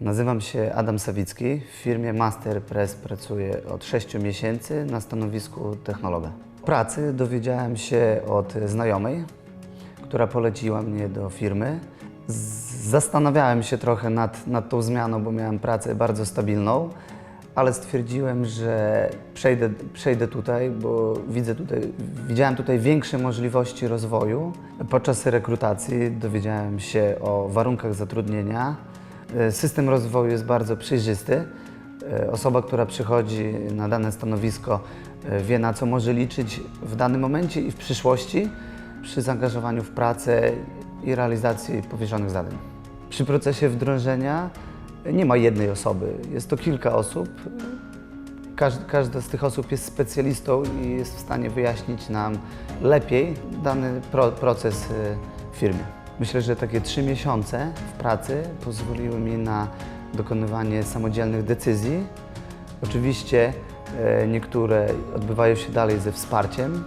Nazywam się Adam Sawicki. W firmie Master Press pracuję od 6 miesięcy na stanowisku technologa. Pracy dowiedziałem się od znajomej, która poleciła mnie do firmy. Zastanawiałem się trochę nad, nad tą zmianą, bo miałem pracę bardzo stabilną, ale stwierdziłem, że przejdę, przejdę tutaj, bo widzę tutaj, widziałem tutaj większe możliwości rozwoju. Podczas rekrutacji dowiedziałem się o warunkach zatrudnienia. E, System rozwoju jest bardzo przejrzysty. E, Osoba, która przychodzi na dane stanowisko, e, wie na co może liczyć w danym momencie i w przyszłości przy zaangażowaniu w pracę i realizacji powierzonych zadań. Przy procesie wdrożenia nie ma jednej osoby, jest to kilka osób. Każd- Każda z tych osób jest specjalistą i jest w stanie wyjaśnić nam lepiej dany pro- proces w firmie. Myślę, że takie trzy miesiące w pracy pozwoliły mi na dokonywanie samodzielnych decyzji. Oczywiście e, niektóre odbywają się dalej ze wsparciem,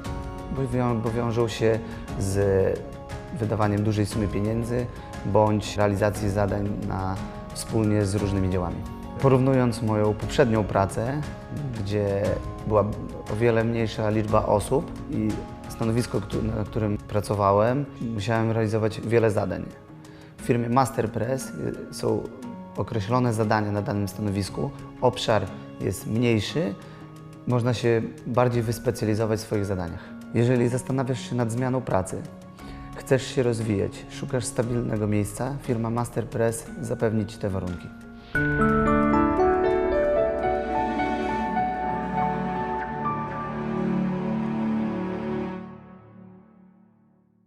bo wią- bo wiążą się z wydawaniem dużej sumy pieniędzy bądź realizacji zadań na, wspólnie z różnymi działami. Porównując moją poprzednią pracę, gdzie była o wiele mniejsza liczba osób i stanowisko, na którym pracowałem, musiałem realizować wiele zadań. W firmie Masterpress y, są określone zadania na danym stanowisku, obszar jest mniejszy, można się bardziej wyspecjalizować w swoich zadaniach. Jeżeli zastanawiasz się nad zmianą pracy, chcesz się rozwijać, szukasz stabilnego miejsca, firma Masterpress zapewni Ci te warunki.